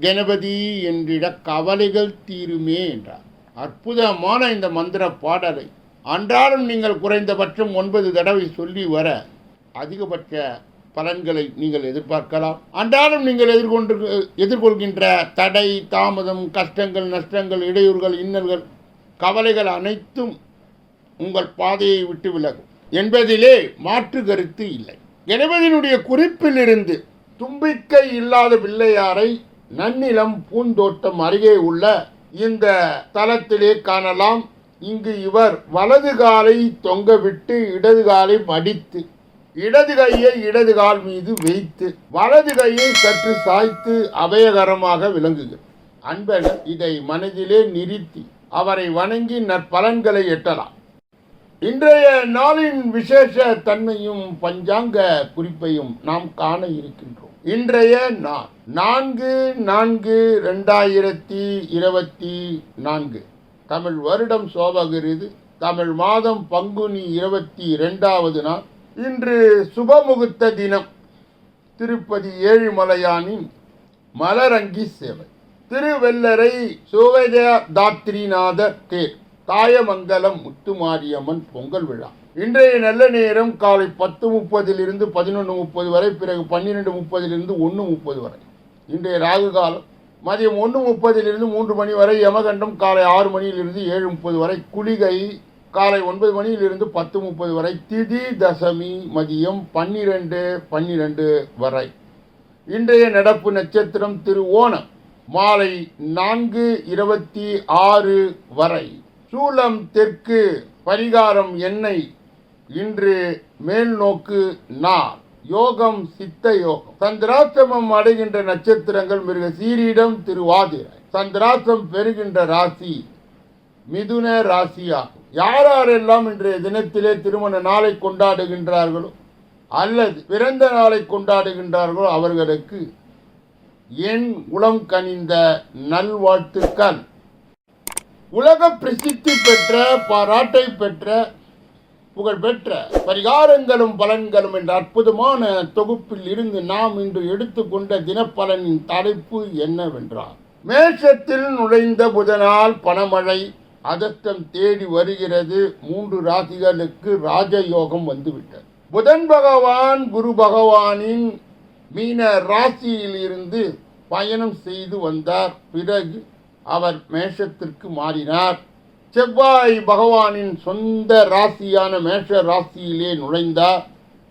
கணபதி என்றிட கவலைகள் தீருமே என்றார். அற்புதமான இந்த மந்திர பாடலை. அன்றாடம் நீங்கள் குறைந்தபட்சம் ஒன்பது தடவை சொல்லி வர அதிகபட்ச பலன்களை நீங்கள் எதிர்பார்க்கலாம். அன்றாடம் நீங்கள் எதிர்கொண்டு எதிர்கொள்கின்ற தடை தாமதம் கஷ்டங்கள் நஷ்டங்கள் இடையூறுகள் இன்னல்கள் கவலைகள் அனைத்தும் உங்கள் பாதையை விட்டு விலகும். என்பதிலே மாற்று கருத்து இல்லை. கணபதியினுடைய குறிப்பிலிருந்து தும்பிக்கை இல்லாத பிள்ளையாரை நன்னிலம் பூந்தோட்டம் அருகே உள்ள இந்த தலத்திலே காணலாம். இங்கு இவர் வலது காலை தொங்கவிட்டு இடது காலை மடித்து இடது கையை இடது கால் மீது வைத்து வலது கையை சற்று சாய்த்து அபயகரமாக விளங்குகிறார் அன்பர்கள் இதை மனதிலே நிறுத்தி அவரை வணங்கி நற்பலன்களை எட்டலாம். இன்றைய நாளின் விசேஷ தன்மையும் பஞ்சாங்க குறிப்பையும் நாம் காண இருக்கின்றோம். இன்றைய நான் நான்கு நான்கு ரெண்டாயிரத்தி இருபத்தி நான்கு. தமிழ் வருடம் சோபகிருது. தமிழ் மாதம் பங்குனி இருபத்தி ரெண்டாவது நாள். இன்று சுபமுகூர்த்த தினம். திருப்பதி ஏழுமலையானின் மலரங்கி சேவை. திருவெல்லரை சுவேதாத்ரிநாத தேர். தாயமங்கலம் முத்துமாரியம்மன் பொங்கல் விழா. இன்றைய நல்ல நேரம் காலை பத்து முப்பதிலிருந்து பதினொன்று முப்பது வரை பிறகு பன்னிரெண்டு முப்பதிலிருந்து ஒன்று முப்பது வரை. இன்றைய ராகு காலம் மதியம் ஒன்று முப்பதிலிருந்து மூன்று மணி வரை யமகண்டம் காலை ஆறு மணியிலிருந்து ஏழு முப்பது வரை குளிகை காலை ஒன்பது மணியிலிருந்து பத்து முப்பது வரை திதி தசமி மதியம் பன்னிரெண்டு பன்னிரெண்டு வரை. இன்றைய நடப்பு நட்சத்திரம் திரு ஓணம் மாலை நான்கு இருபத்தி ஆறு வரை. சூலம் தெற்கு பரிகாரம் எண்ணெய் இன்று மேல் நோக்கு நா யோகம் சித்த யோகம். சந்திராசிரமம் அடைகின்ற நட்சத்திரங்கள் மிருக சீரிடம் திருவாதிரை. சந்திராசம் பெறுகின்ற ராசி மிதுன ராசியாகும். யார் யாரெல்லாம் இன்றைய தினத்திலே திருமண நாளை கொண்டாடுகின்றார்களோ அல்லது பிறந்த நாளை கொண்டாடுகின்றார்களோ அவர்களுக்கு என் உளம் கனிந்த நல்வாழ்த்துக்கள். உலக பிரசித்தி பெற்ற பாராட்டை பெற்ற புகழ்பெற்ற பரிகாரங்களும் பலன்களும் என்ற அற்புதமான தொகுப்பில் இருந்து நாம் இன்று எடுத்துக்கொண்ட தினப்பலனின் தலைப்பு என்னவென்றால் மேஷத்தில் நுழைந்த புதனால் பணமழை அதத்தம் தேடி வருகிறது. மூன்று ராசிகளுக்கு ராஜயோகம் வந்துவிட்டது. புதன் பகவான் குரு பகவானின் மீன ராசியில் இருந்து பயணம் செய்து வந்தார். பிறகு அவர் மேஷத்திற்கு மாறினார். செவ்வாய் பகவானின் சொந்த ராசியான மேஷ ராசியிலே நுழைந்தார்.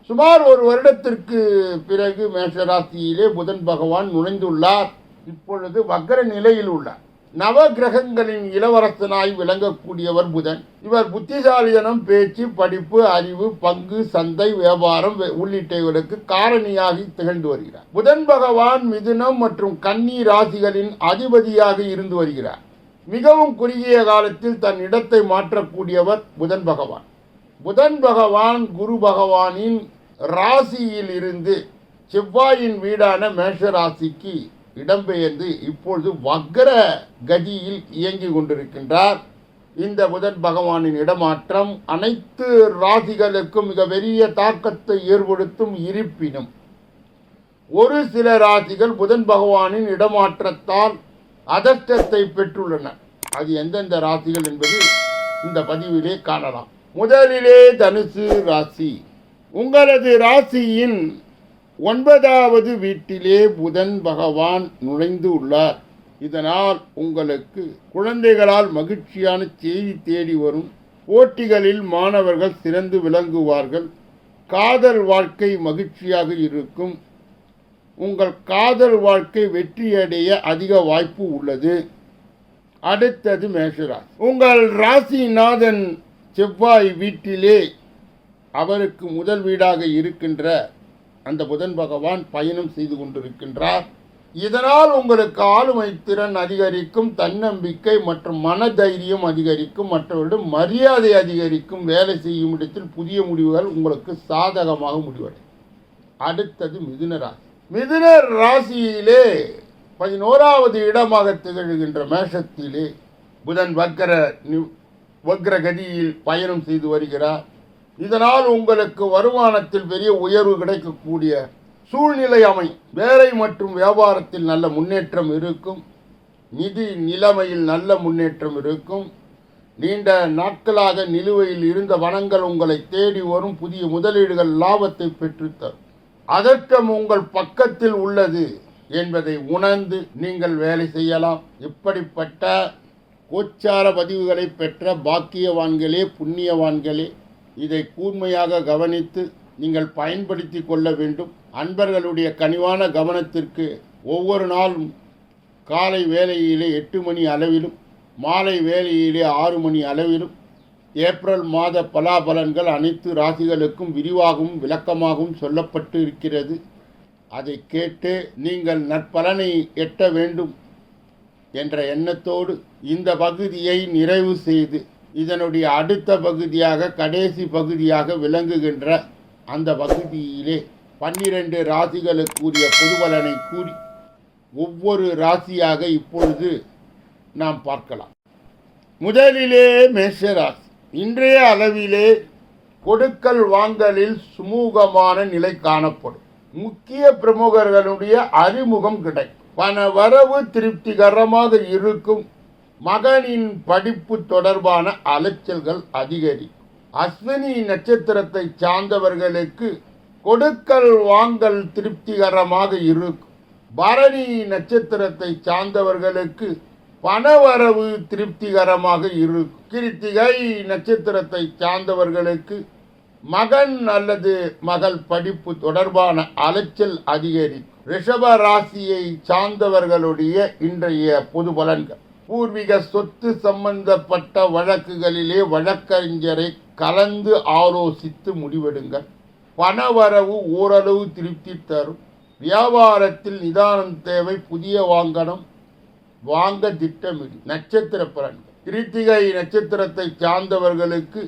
சுமார் ஒரு வருடத்திற்கு பிறகு மேஷ ராசியிலே புதன் பகவான் நுழைந்துள்ளார். இப்பொழுது வக்கர நிலையில் உள்ளார். நவ கிரகங்களின் இளவரசனாய் விளங்கக்கூடியவர் புதன். இவர் புத்திசாலிதனம் பேச்சு படிப்பு அறிவு பங்கு சந்தை வியாபாரம் வெ- உள்ளிட்டவர்களுக்கு காரணியாகி திகழ்ந்து வருகிறார். புதன் பகவான் மிதுனம் மற்றும் கன்னி ராசிகளின் அதிபதியாக இருந்து வருகிறார். மிகவும் குறுகிய காலத்தில் தன் இடத்தை மாற்றக்கூடியவர் புதன் பகவான். புதன் பகவான் குரு பகவானின் ராசியில் இருந்து செவ்வாயின் வீடான மேஷ ராசிக்கு இடம்பெயர்ந்து இப்பொழுது வக்ர கதியில் இயங்கி கொண்டிருக்கின்றார். இந்த புதன் பகவானின் இடமாற்றம் அனைத்து ராசிகளுக்கும் மிக பெரிய தாக்கத்தை ஏற்படுத்தும் இருப்பினும் ஒரு சில ராசிகள் புதன் பகவானின் இடமாற்றத்தால் அதர்ஷ்டத்தை பெற்றுள்ளன. அது எந்தெந்த ராசிகள் என்பது இந்த பதிவிலே காணலாம். முதலிலே தனுசு ராசி. உங்களது ராசியின் ஒன்பதாவது வீட்டிலே புதன் பகவான் நுழைந்து உள்ளார். இதனால் உங்களுக்கு குழந்தைகளால் மகிழ்ச்சியான செய்தி தேடி வரும். போட்டிகளில் மாணவர்கள் சிறந்து விளங்குவார்கள். காதல் வாழ்க்கை மகிழ்ச்சியாக இருக்கும். உங்கள் காதல் வாழ்க்கை வெற்றியடைய அதிக வாய்ப்பு உள்ளது. அடுத்தது மேஷராசி. உங்கள் ராசிநாதன் செவ்வாய் வீட்டிலே அவருக்கு முதல் வீடாக இருக்கின்ற அந்த புதன் பகவான் பயணம் செய்து கொண்டிருக்கின்றார். இதனால் உங்களுக்கு ஆளுமை திறன் அதிகரிக்கும் தன்னம்பிக்கை மற்றும் மனதைரியம் அதிகரிக்கும் மற்றவரிடம் மரியாதை அதிகரிக்கும் வேலை செய்யும் இடத்தில் புதிய முடிவுகள் உங்களுக்கு சாதகமாக முடிவடையும். அடுத்தது மிதுனராசி மிதுன ராசியிலே பதினோராவது இடமாக திகழ்கின்ற மேஷத்திலே புதன் வக்கர நி- வக்ர கதியில் பயணம் செய்து வருகிறார். இதனால் உங்களுக்கு வருமானத்தில் பெரிய உயர்வு கிடைக்கக்கூடிய சூழ்நிலை அமை வேலை மற்றும் வியாபாரத்தில் நல்ல முன்னேற்றம் இருக்கும். நிதி நிலைமையில் நல்ல முன்னேற்றம் இருக்கும். நீண்ட நாட்களாக நிலுவையில் இருந்த வனங்கள் உங்களை தேடி வரும். புதிய முதலீடுகள் லாபத்தை பெற்றுத்தரும். அதற்கம் உங்கள் பக்கத்தில் உள்ளது என்பதை உணர்ந்து நீங்கள் வேலை செய்யலாம். இப்படிப்பட்ட கோச்சார பதிவுகளை பெற்ற பாக்கியவான்களே புண்ணியவான்களே இதை கூர்மையாக கவனித்து நீங்கள் பயன்படுத்தி கொள்ள வேண்டும். அன்பர்களுடைய கனிவான கவனத்திற்கு ஒவ்வொரு நாளும் காலை வேலையிலே எட்டு மணி அளவிலும் மாலை வேலையிலே ஆறு மணி அளவிலும் ஏப்ரல் மாத பலாபலன்கள் அனைத்து ராசிகளுக்கும் விரிவாகவும் விளக்கமாகவும் சொல்லப்பட்டு இருக்கிறது அதை கேட்டு நீங்கள் நற்பலனை எட்ட வேண்டும் என்ற எண்ணத்தோடு இந்த பகுதியை நிறைவு செய்து இதனுடைய அடுத்த பகுதியாக கடைசி பகுதியாக விளங்குகின்ற அந்த பகுதியிலே பன்னிரண்டு ராசிகளுக்குரிய பொதுபலனை கூறி ஒவ்வொரு ராசியாக இப்பொழுது நாம் பார்க்கலாம். முதலிலே மேஷ ராசி இன்றைய அளவிலே கொடுக்கல் வாங்கலில் சுமூகமான நிலை காணப்படும். முக்கிய பிரமுகர்களுடைய அறிமுகம் கிடைக்கும். பண வரவு திருப்திகரமாக இருக்கும். மகனின் படிப்பு தொடர்பான அலைச்சல்கள் அதிகரிக்கும். அஸ்வினி நட்சத்திரத்தை சார்ந்தவர்களுக்கு கொடுக்கல் வாங்கல் திருப்திகரமாக இருக்கும். பரணி நட்சத்திரத்தை சார்ந்தவர்களுக்கு பணவரவு திருப்திகரமாக இருக்கும் கிருத்திகை நட்சத்திரத்தை சார்ந்தவர்களுக்கு மகன் அல்லது மகள் படிப்பு தொடர்பான அலைச்சல் அதிகரிக்கும். ரிஷப ராசியை சார்ந்தவர்களுடைய இன்றைய பொது பலன்கள். பூர்வீக சொத்து சம்பந்தப்பட்ட வழக்குகளிலே வழக்கறிஞரை கலந்து ஆலோசித்து முடிவெடுங்கள். பணவரவு ஓரளவு திருப்தி தரும். வியாபாரத்தில் நிதானம் தேவை. புதிய வாங்கணும். வாங்க திட்டமிடு. நட்சத்திர பலன்கள் கிருத்திகை நட்சத்திரத்தை சார்ந்தவர்களுக்கு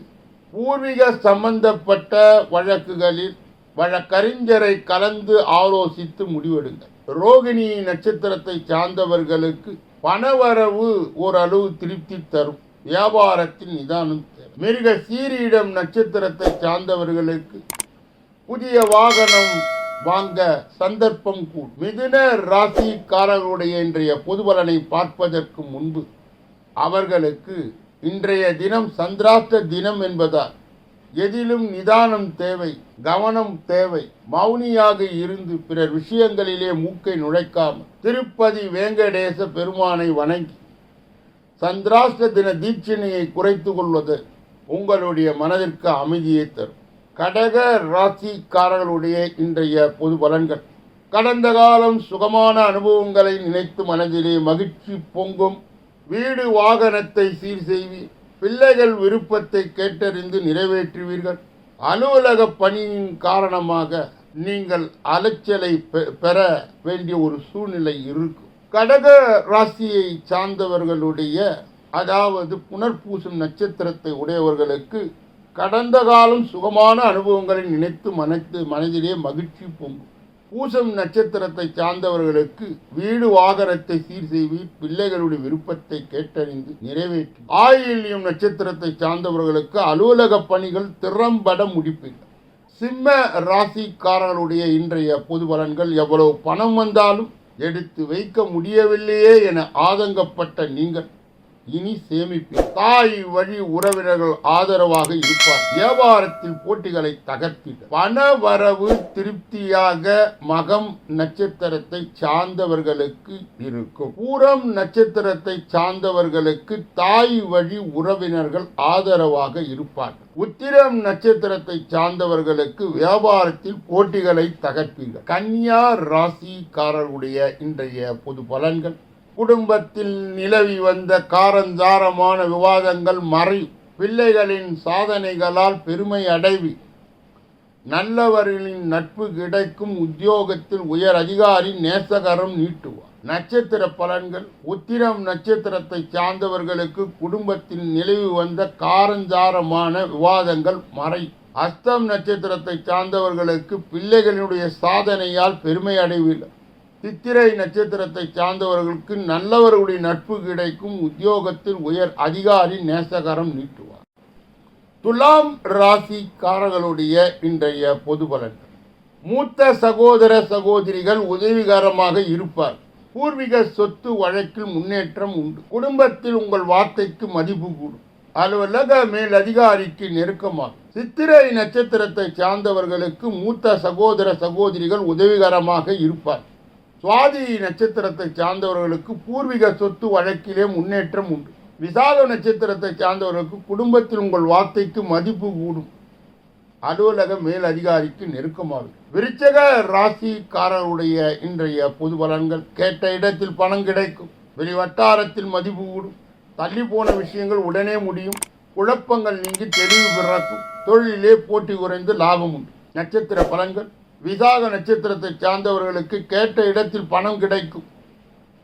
பூர்வீக சம்பந்தப்பட்ட வழக்குகளில் வழக்கறிஞரை கலந்து ஆலோசித்து முடிவெடுங்கள். ரோகிணி நட்சத்திரத்தை சார்ந்தவர்களுக்கு பணவரவு ஓரளவு திருப்தி தரும். வியாபாரத்தில் நிதானம் தேவை. மிருக சீரியிடம் நட்சத்திரத்தை சார்ந்தவர்களுக்கு புதிய வாகனம் வாங்க சந்தர்ப்பம் கூடும் மிதுன ராசிக்காரர்களுடைய இன்றைய பொதுபலனை பார்ப்பதற்கு முன்பு அவர்களுக்கு இன்றைய தினம் சந்திராஷ்ட தினம் என்பதால் எதிலும் நிதானம் தேவை கவனம் தேவை. மௌனியாக இருந்து பிறர் விஷயங்களிலே மூக்கை நுழைக்காமல் திருப்பதி வேங்கடேச பெருமானை வணங்கி சந்திராஷ்ட தின தீட்சணையை குறைத்து கொள்வது உங்களுடைய மனதிற்கு அமைதியை தரும். கடக ராசிக்காரர்களுடைய இன்றைய பொது பலன்கள். கடந்த காலம் சுகமான அனுபவங்களை நினைத்து மனதிலே மகிழ்ச்சி பொங்கும். வீடு வாகனத்தை சீர் செய்வி பிள்ளைகள் விருப்பத்தை கேட்டறிந்து நிறைவேற்றுவீர்கள். அலுவலக பணியின் காரணமாக நீங்கள் அலைச்சலை பெ- பெற வேண்டிய ஒரு சூழ்நிலை இருக்கும். கடக ராசியை சார்ந்தவர்களுடைய அதாவது புனர்பூசும் நட்சத்திரத்தை உடையவர்களுக்கு கடந்த காலம் சுகமான அனுபவங்களை நினைத்து மனத்து மனதிலே மகிழ்ச்சி பொங்கும். பூசம் நட்சத்திரத்தை சார்ந்தவர்களுக்கு வீடு வாகனத்தை சீர் செய்வி பிள்ளைகளுடைய விருப்பத்தை கேட்டறிந்து நிறைவேற்றி. ஆயில்யம் நட்சத்திரத்தை சார்ந்தவர்களுக்கு அலுவலக பணிகள் திறம்பட முடிப்பீர்கள் சிம்ம ராசிக்காரர்களுடைய இன்றைய பொது பலன்கள் எவ்வளவு பணம் வந்தாலும் எடுத்து வைக்க முடியவில்லையே என ஆதங்கப்பட்ட நீங்கள். இனி சேமிப்பு தாய் வழி உறவினர்கள் ஆதரவாக இருப்பார். வியாபாரத்தில் போட்டிகளை தகர்ப்பீர்கள் பண வரவு திருப்தியாக மகம் நட்சத்திரத்தை சார்ந்தவர்களுக்கு இருக்கும். பூரம் நட்சத்திரத்தை சார்ந்தவர்களுக்கு தாய் வழி உறவினர்கள் ஆதரவாக இருப்பார்கள் உத்திரம் நட்சத்திரத்தை சார்ந்தவர்களுக்கு வியாபாரத்தில் போட்டிகளை தகர்ப்பீர்கள். கன்னியா ராசிக்காரருடைய இன்றைய பொது பலன்கள். குடும்பத்தில் நிலவி வந்த காரஞ்சாரமான விவாதங்கள் மறை. பிள்ளைகளின் சாதனைகளால் பெருமை அடைவி. நல்லவர்களின் நட்பு கிடைக்கும் உத்தியோகத்தில் உயர் அதிகாரி நேசகரம் நீட்டுவார். நட்சத்திர பலன்கள். உத்திரம் நட்சத்திரத்தை சார்ந்தவர்களுக்கு குடும்பத்தில் நிலவி வந்த காரஞ்சாரமான விவாதங்கள் மறை. அஸ்தம் நட்சத்திரத்தை சார்ந்தவர்களுக்கு பிள்ளைகளினுடைய சாதனையால் பெருமை அடைவில்லை சித்திரை நட்சத்திரத்தை சார்ந்தவர்களுக்கு நல்லவர்களுடைய நட்பு கிடைக்கும் உத்தியோகத்தில் உயர் அதிகாரி நேசகரம் நீட்டுவார். துலாம் ராசிக்காரர்களுடைய இன்றைய பொது பலன்கள். மூத்த சகோதர சகோதரிகள் உதவிகரமாக இருப்பார். பூர்வீக சொத்து வழக்கில் முன்னேற்றம் உண்டு. குடும்பத்தில் உங்கள் வார்த்தைக்கு மதிப்பு கூடும். அலுவலக மேல் அதிகாரிக்கு நெருக்கமாகும். சித்திரை நட்சத்திரத்தை சார்ந்தவர்களுக்கு மூத்த சகோதர சகோதரிகள் உதவிகரமாக இருப்பார். சுவாதி நட்சத்திரத்தை சார்ந்தவர்களுக்கு பூர்வீக சொத்து வழக்கிலே முன்னேற்றம் உண்டு. விசால நட்சத்திரத்தை சார்ந்தவர்களுக்கு குடும்பத்தில் உங்கள் வார்த்தைக்கு மதிப்பு கூடும். அலுவலக மேல் அதிகாரிக்கு நெருக்கமாகும் விருச்சக ராசிக்காரருடைய இன்றைய பொது பலன்கள். கேட்ட இடத்தில் பணம் கிடைக்கும். வெளி வட்டாரத்தில் மதிப்பு கூடும். தள்ளி போன விஷயங்கள் உடனே முடியும். குழப்பங்கள் நீங்கி தெளிவு பிறக்கும். தொழிலே போட்டி குறைந்து லாபம் உண்டு. நட்சத்திர பலன்கள். விசாக நட்சத்திரத்தை சார்ந்தவர்களுக்கு கேட்ட இடத்தில் பணம் கிடைக்கும்.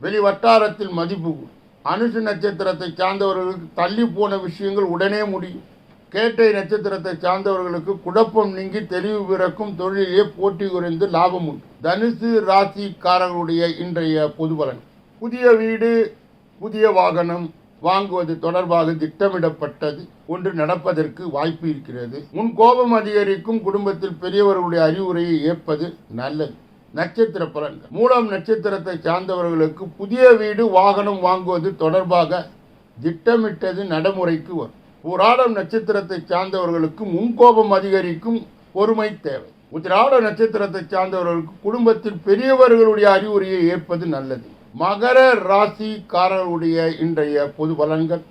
வெளி வட்டாரத்தில் மதிப்பு அனுஷ அனுசு நட்சத்திரத்தை சார்ந்தவர்களுக்கு தள்ளி போன விஷயங்கள் உடனே முடியும். கேட்டை நட்சத்திரத்தை சார்ந்தவர்களுக்கு குழப்பம் நீங்கி தெளிவு பிறக்கும் தொழிலே போட்டி குறைந்து லாபம் உண்டு. தனுசு ராசிக்காரர்களுடைய இன்றைய பொது பலன். புதிய வீடு புதிய வாகனம் வாங்குவது தொடர்பாக திட்டமிடப்பட்டது. ஒன்று நடப்பதற்கு வாய்ப்பு இருக்கிறது. முன் கோபம் அதிகரிக்கும் குடும்பத்தில் பெரியவர்களுடைய அறிவுரையை ஏற்பது நல்லது. நட்சத்திர பலன்கள். மூலம் நட்சத்திரத்தை சார்ந்தவர்களுக்கு புதிய வீடு வாகனம் வாங்குவது தொடர்பாக திட்டமிட்டது நடைமுறைக்கு வரும். புராடம் நட்சத்திரத்தை சார்ந்தவர்களுக்கு முன்கோபம் அதிகரிக்கும் பொறுமை தேவை. உத்திராட நட்சத்திரத்தை சார்ந்தவர்களுக்கு குடும்பத்தில் பெரியவர்களுடைய அறிவுரையை ஏற்பது நல்லது. மகர ராசிக்காரருடைய இன்றைய பொது பலன்கள்.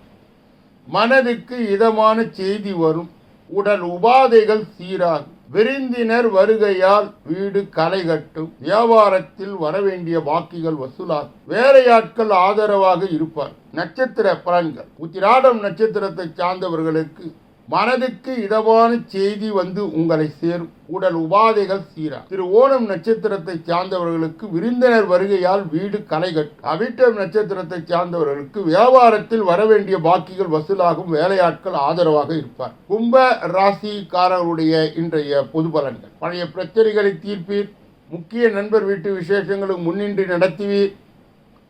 மனதுக்கு இதமான செய்தி வரும். உடல் உபாதைகள் சீராகும். விருந்தினர் வருகையால் வீடு களை கட்டும். வியாபாரத்தில் வரவேண்டிய வாக்கிகள் வசூலாகும். வேலையாட்கள் ஆதரவாக இருப்பார் நட்சத்திர பலன்கள். உத்திராடம் நட்சத்திரத்தை சார்ந்தவர்களுக்கு மனதுக்கு இடமான செய்தி வந்து உங்களை சேரும். உடல் உபாதைகள் சீரா. திரு ஓணம் நட்சத்திரத்தை சார்ந்தவர்களுக்கு விருந்தினர் வருகையால் வீடு களைகட்டும் அவிட்டம் நட்சத்திரத்தை சார்ந்தவர்களுக்கு வியாபாரத்தில் வரவேண்டிய பாக்கிகள் வசூலாகும். வேலையாட்கள் ஆதரவாக இருப்பார். கும்ப ராசிக்காரருடைய இன்றைய பொது பலன்கள். பழைய பிரச்சனைகளை தீர்ப்பீர். முக்கிய நண்பர் வீட்டு விசேஷங்களுக்கு முன்னின்றி நடத்துவீர்.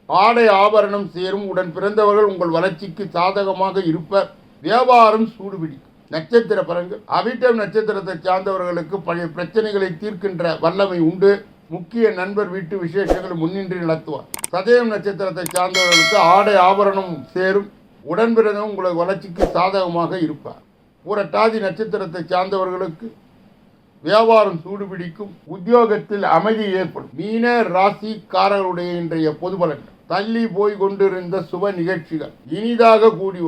ஆடை ஆபரணம் சேரும். உடன் பிறந்தவர்கள் உங்கள் வளர்ச்சிக்கு சாதகமாக இருப்பர். வியாபாரம் சூடுபிடிக்கும். நட்சத்திர பலன்கள். அவிட்டம் நட்சத்திரத்தை சார்ந்தவர்களுக்கு பழைய பிரச்சனைகளை தீர்க்கின்ற வல்லமை உண்டு. முக்கிய நண்பர் வீட்டு விசேஷங்கள் முன்னின்றி நடத்துவார். சதயம் நட்சத்திரத்தை சார்ந்தவர்களுக்கு ஆடை ஆபரணம் சேரும். உடன் உங்கள் வளர்ச்சிக்கு சாதகமாக இருப்பார். பூரட்டாதி நட்சத்திரத்தை சார்ந்தவர்களுக்கு வியாபாரம் சூடுபிடிக்கும். உத்தியோகத்தில் அமைதி ஏற்படும். மீன ராசிக்காரருடைய இன்றைய பொது பலன்கள். தள்ளி போய் கொண்டிருந்த சுப நிகழ்ச்சிகள். இனிதாக கூடி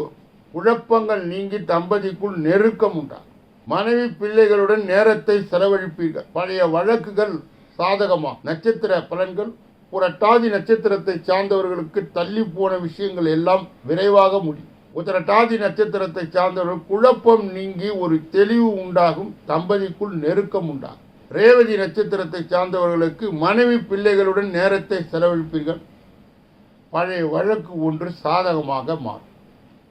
குழப்பங்கள் நீங்கி தம்பதிக்குள் நெருக்கம் உண்டாகும் மனைவி பிள்ளைகளுடன் நேரத்தை செலவழிப்பீர்கள். பழைய வழக்குகள் சாதகமா? நட்சத்திர பலன்கள்? புரட்டாதி நட்சத்திரத்தை சார்ந்தவர்களுக்கு தள்ளி போன விஷயங்கள் எல்லாம் விரைவாக முடியும். உத்தரட்டாதி நட்சத்திரத்தை சார்ந்தவர்கள் குழப்பம் நீங்கி ஒரு தெளிவு உண்டாகும் தம்பதிக்குள் நெருக்கம் உண்டாகும் ரேவதி நட்சத்திரத்தை சார்ந்தவர்களுக்கு மனைவி பிள்ளைகளுடன் நேரத்தை செலவழிப்பீர்கள். பழைய வழக்கு ஒன்று சாதகமாக மாறும்.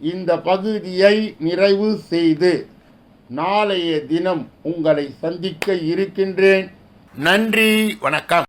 இந்த பகுதியை நிறைவு செய்து நாளைய தினம் உங்களை சந்திக்க இருக்கின்றேன். நன்றி வணக்கம்.